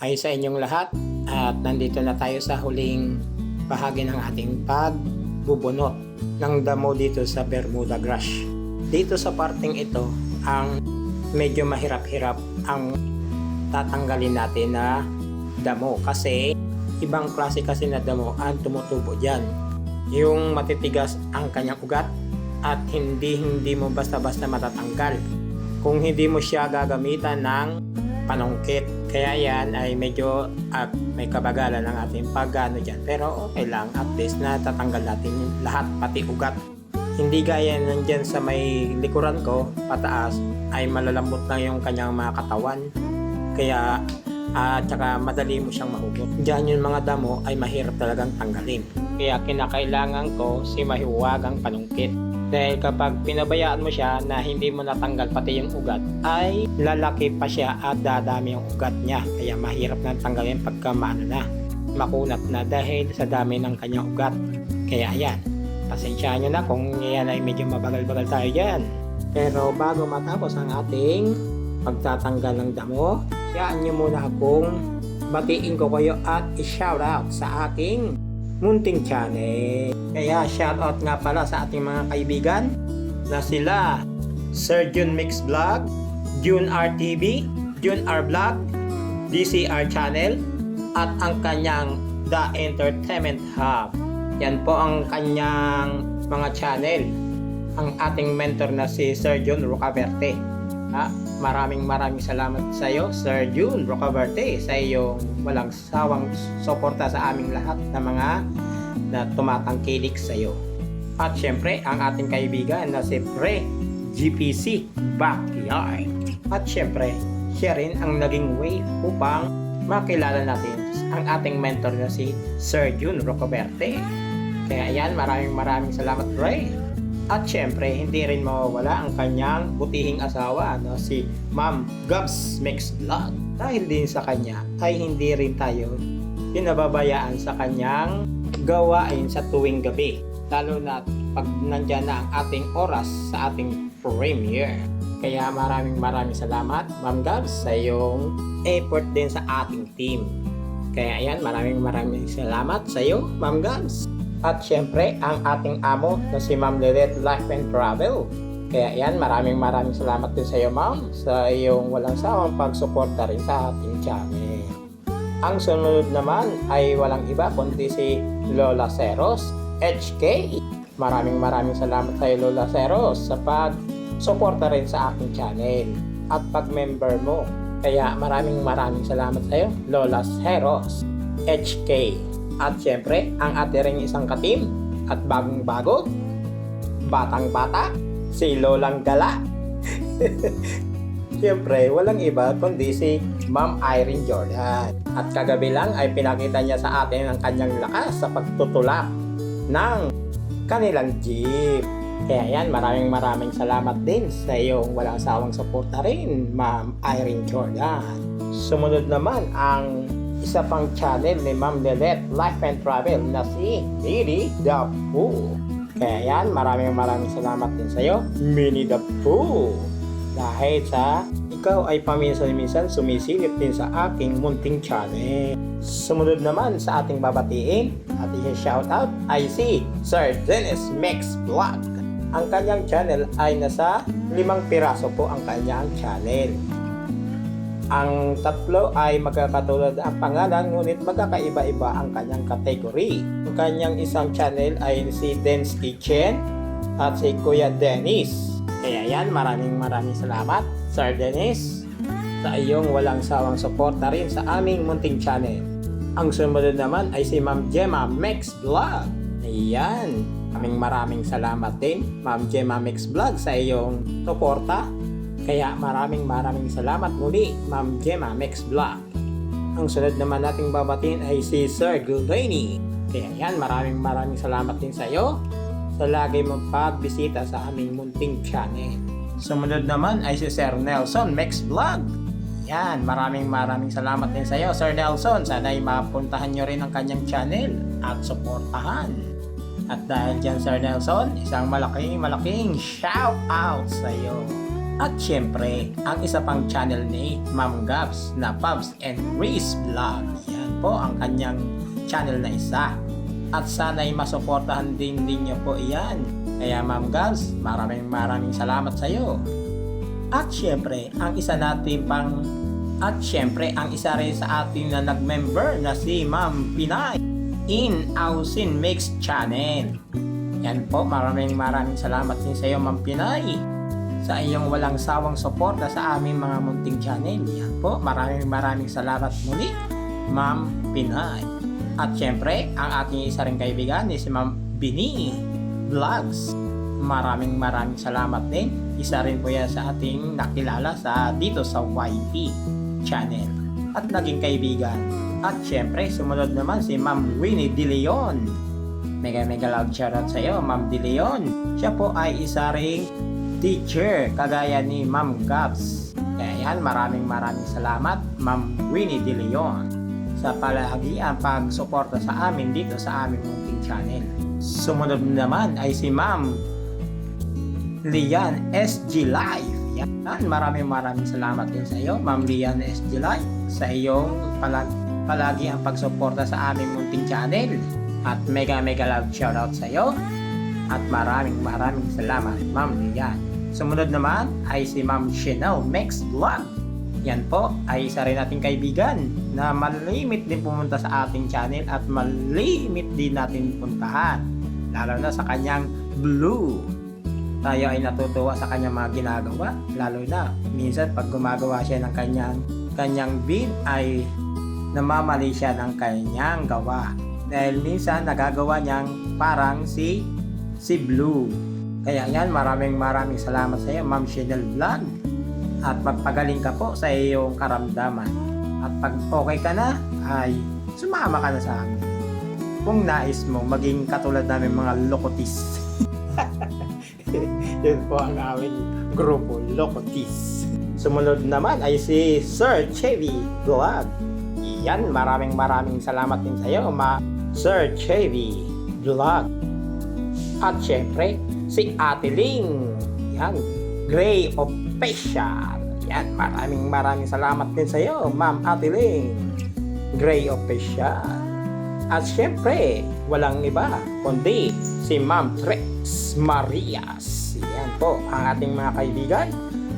ay sa inyong lahat at nandito na tayo sa huling bahagi ng ating pagbubunot ng damo dito sa Bermuda Grass. Dito sa parting ito, ang medyo mahirap-hirap ang tatanggalin natin na damo kasi ibang klase kasi na damo ang tumutubo dyan. Yung matitigas ang kanyang ugat at hindi hindi mo basta-basta matatanggal kung hindi mo siya gagamitan ng panungkit. Kaya yan ay medyo at may kabagalan ng ating pagano dyan. Pero okay lang, at least natatanggal natin yung lahat, pati ugat. Hindi gaya nandyan sa may likuran ko, pataas, ay malalambot lang yung kanyang mga katawan. Kaya at saka madali mo siyang mahugot. Diyan yung mga damo ay mahirap talagang tanggalin. Kaya kinakailangan ko si mahiwagang panungkit. Dahil kapag pinabayaan mo siya na hindi mo natanggal pati yung ugat, ay lalaki pa siya at dadami yung ugat niya. Kaya mahirap na tanggalin pagka maano na, makunat na dahil sa dami ng kanyang ugat. Kaya yan, pasensyahan nyo na kung yan ay medyo mabagal-bagal tayo dyan. Pero bago matapos ang ating pagtatanggal ng damo, hayaan nyo muna akong batiin ko kayo at i-shoutout sa aking munting channel. Kaya shoutout nga pala sa ating mga kaibigan na sila Sir Jun Mix Vlog, Jun RTV, Jun R Vlog, DCR Channel, at ang kanyang The Entertainment Hub. Yan po ang kanyang mga channel. Ang ating mentor na si Sir Jun Rocaverte. Ha? Maraming maraming salamat sa iyo, Sir Jun Rocaverte, sa iyong walang sawang suporta sa aming lahat na mga na tumatangkilik sa iyo. At syempre, ang ating kaibigan na si Pre GPC Backyard. At syempre, siya rin ang naging way upang makilala natin ang ating mentor na si Sir Jun Rocaverte. Kaya yan, maraming maraming salamat Pre. At syempre, hindi rin mawawala ang kanyang butihing asawa na si Ma'am Gabs Mix Vlog. Dahil din sa kanya ay hindi rin tayo pinababayaan sa kanyang gawain sa tuwing gabi. Lalo na pag nandyan na ang ating oras sa ating premiere. Kaya maraming maraming salamat Ma'am Gabs sa iyong effort din sa ating team. Kaya ayan, maraming maraming salamat sa iyo Ma'am Gabs. At syempre, ang ating amo na si Ma'am Lilet Life and Travel. Kaya yan, maraming maraming salamat din sa iyo ma'am sa iyong walang sawang pagsuporta rin sa ating channel. Ang sunod naman ay walang iba kundi si Lola Ceros HK. Maraming maraming salamat sa iyo Lola Ceros sa pag-suporta rin sa aking channel at pag-member mo. Kaya maraming maraming salamat sa iyo Lola Ceros HK. At syempre, ang ate ring isang katim at bagong bago, batang bata, si Lolang Gala. Siyempre, walang iba kundi si Ma'am Irene Jordan. At kagabi lang ay pinakita niya sa atin ang kanyang lakas sa pagtutulak ng kanilang jeep. Kaya yan, maraming maraming salamat din sa iyong walang sawang suporta rin, Ma'am Irene Jordan. Sumunod naman ang isa pang channel ni Ma'am Lelet Life and Travel na si Lily the Pooh. Kaya yan, maraming maraming salamat din sa iyo, Mini the Pooh. Dahil sa ikaw ay paminsan-minsan sumisilip din sa aking munting channel. Sumunod naman sa ating babatiin at i-shout out ay si Sir Dennis Mix Vlog. Ang kanyang channel ay nasa limang piraso po ang kanyang channel. Ang tatlo ay magkakatulad ang pangalan ngunit magkakaiba-iba ang kanyang category. Ang kanyang isang channel ay si Den's Kitchen at si Kuya Dennis. Kaya yan, maraming maraming salamat Sir Dennis sa iyong walang sawang suporta rin sa aming munting channel. Ang sumunod naman ay si Ma'am Gemma Mix Vlog. Ayan, maraming maraming salamat din Ma'am Gemma Mix Vlog sa iyong suporta kaya maraming maraming salamat muli, Ma'am Gemma Mix Vlog. Ang sunod naman nating babatiin ay si Sir Gulani. Kaya yan, maraming maraming salamat din sa iyo sa lagi mong pagbisita sa aming munting channel. Sumunod naman ay si Sir Nelson Mix Vlog. Yan, maraming maraming salamat din sa iyo, Sir Nelson. Sana ay mapuntahan nyo rin ang kanyang channel at suportahan. At dahil dyan, Sir Nelson, isang malaking malaking shout out sa iyo. At syempre, ang isa pang channel ni Ma'am Gabs na Pubs and Reese Vlog. Yan po ang kanyang channel na isa. At sana'y masuportahan din ninyo po iyan. Kaya Ma'am Gabs, maraming maraming salamat sa iyo. At syempre, ang isa natin pang at syempre, ang isa rin sa atin na nag-member na si Ma'am Pinay in Ausin Mix Channel. Yan po, maraming maraming salamat din sa iyo Ma'am Pinay sa iyong walang sawang suporta sa aming mga munting channel. Yan po, maraming maraming salamat muli, Ma'am Pinay. At syempre, ang ating isa ring kaibigan ni si Ma'am Bini Vlogs. Maraming maraming salamat din. Isa rin po yan sa ating nakilala sa dito sa YT channel at naging kaibigan. At syempre, sumunod naman si Ma'am Winnie De Leon. Mega mega loud shoutout sa iyo, Ma'am De Leon. Siya po ay isa ring teacher kagaya ni Ma'am Gabs. Kaya yan, maraming maraming salamat Ma'am Winnie De Leon sa palagi ang pagsuporta sa amin dito sa aming munting channel. Sumunod naman ay si Ma'am Lian SG Live. Yan, maraming maraming salamat din sa iyo, Ma'am Lian SG Live, sa iyong palag palagi ang pagsuporta sa aming munting channel. At mega mega love shoutout sa iyo. At maraming maraming salamat, Ma'am Lian. Sumunod naman ay si Ma'am Chanel Max Vlog. Yan po ay isa rin nating kaibigan na malimit din pumunta sa ating channel at malimit din natin puntahan. Lalo na sa kanyang blue. Tayo ay natutuwa sa kanyang mga ginagawa. Lalo na minsan pag gumagawa siya ng kanyang, kanyang bid ay namamali siya ng kanyang gawa. Dahil minsan nagagawa niyang parang si si Blue. Kaya yan, maraming maraming salamat sa iyo, Ma'am Chanel Vlog. At magpagaling ka po sa iyong karamdaman. At pag okay ka na, ay sumama ka na sa amin. Kung nais mo, maging katulad namin mga lokotis. Yun po ang aming grupo, lokotis. Sumunod naman ay si Sir Chevy Vlog. Yan, maraming maraming salamat din sa iyo, ma Sir Chevy Vlog. At syempre, si Ate Ling. Yan, Gray Official. Yan, maraming maraming salamat din sa iyo, Ma'am Ate Ling. Gray Official. At syempre, walang iba kundi si Ma'am Trex Marias. Yan po ang ating mga kaibigan.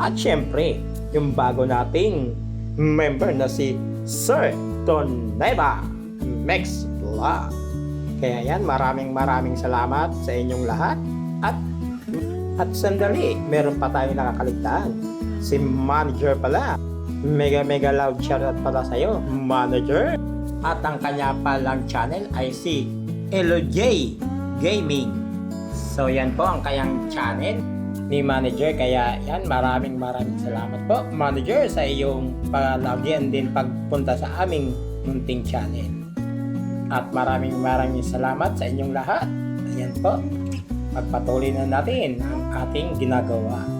At syempre, yung bago nating member na si Sir Toneva Mex Vlog. Kaya yan, maraming maraming salamat sa inyong lahat. At at sandali, meron pa tayong nakakaligtaan. Si manager pala. Mega mega loud shoutout pala sa'yo, manager. At ang kanya palang channel ay si LJ Gaming. So yan po ang kayang channel ni manager. Kaya yan, maraming maraming salamat po manager sa iyong palagyan din pagpunta sa aming munting channel. At maraming maraming salamat sa inyong lahat. Ayan po. Pagpatuloy na natin ang ating ginagawa.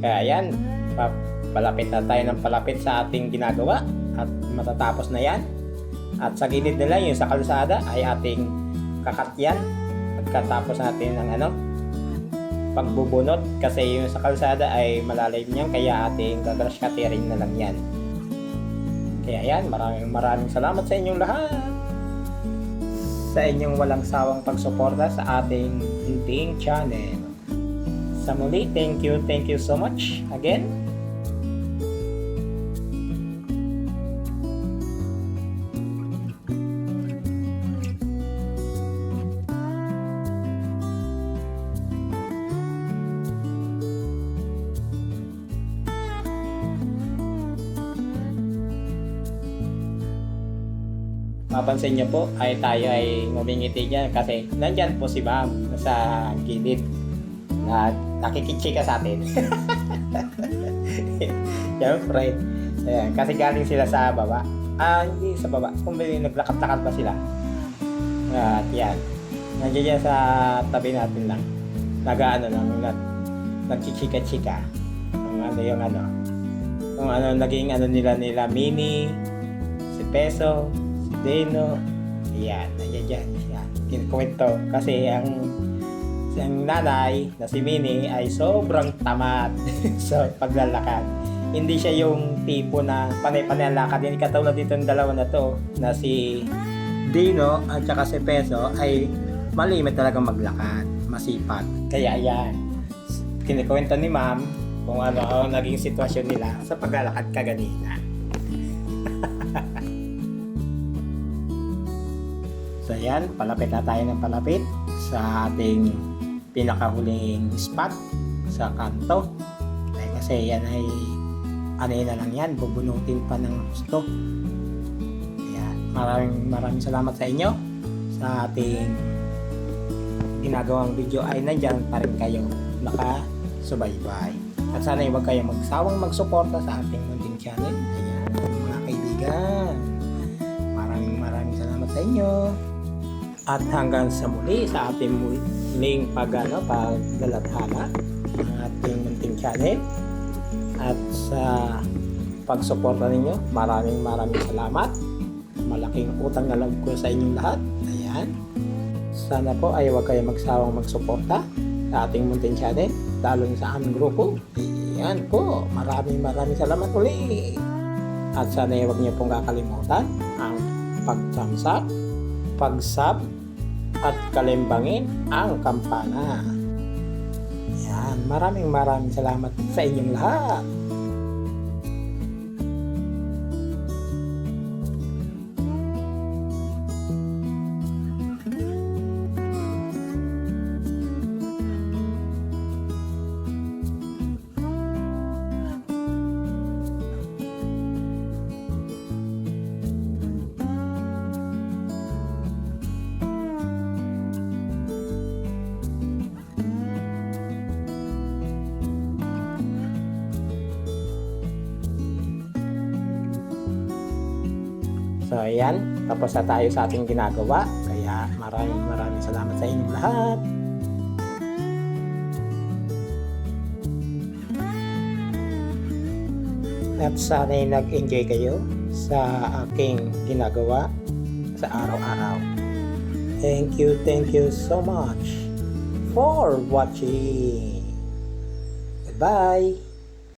Kaya yan, pa- palapit na tayo ng palapit sa ating ginagawa at matatapos na yan. At sa gilid nila, yung sa kalsada ay ating kakatyan pagkatapos natin ng ano, pagbubunot kasi yung sa kalsada ay malalim yan kaya ating gagrush cutting na lang yan. Kaya yan, maraming maraming salamat sa inyong lahat sa inyong walang sawang pagsuporta sa ating munting channel. Sa muli, thank you, thank you so much again. mapansin nyo po ay tayo ay ngumingiti dyan kasi nandyan po si ma'am sa gilid na nakikitsika sa atin. Siyempre. Ayan, kasi galing sila sa baba. Ah, hindi sa baba. May naglakad-lakad pa sila. At yan. Nandiyan yan sa tabi natin lang. Nagaano lang. Nag, nagchichika-chika. Kung ano yung ano. Kung ano naging ano nila nila Mini, si Peso, si Deno. Yan. Nandiyan dyan. Yan. Kinukwento. Kasi ang ang nanay na si Mini ay sobrang tamad sa paglalakad. Hindi siya yung tipo na panay-panay lakad. Hindi katulad dito ng dalawa na to na si Dino at saka si Peso ay malimit talaga maglakad. Masipag. Kaya yan. Kinikwento ni ma'am kung ano ang naging sitwasyon nila sa paglalakad kaganina. So yan, palapit na tayo ng palapit sa ating pinakahuling spot sa kanto. Eh, kasi yan ay ano na lang yan, bubunutin pa ng gusto. Kaya maraming maraming salamat sa inyo sa ating ginagawang video ay nandyan pa rin kayo nakasubaybay. At sana huwag kayong magsawang magsuporta sa ating munting channel. Ayan, mga kaibigan. Maraming maraming salamat sa inyo. At hanggang sa muli sa ating muling pag, ano, paglalathala ng ating munting channel. At sa pagsuporta ninyo, maraming maraming salamat. Malaking utang na loob ko sa inyong lahat. Ayan. Sana po ay huwag kayong magsawang magsuporta sa ating munting channel, lalo sa aming grupo. Ayan po. Maraming maraming salamat uli. At sana ay huwag niyo pong kakalimutan ang pag-thumbs pag-sub, at kalimbangin ang kampana. Yan, maraming maraming salamat sa inyong lahat. So ayan, tapos na tayo sa ating ginagawa. Kaya maraming maraming salamat sa inyong lahat. At sana'y nag-enjoy kayo sa aking ginagawa sa araw-araw. Thank you, thank you so much for watching. Goodbye!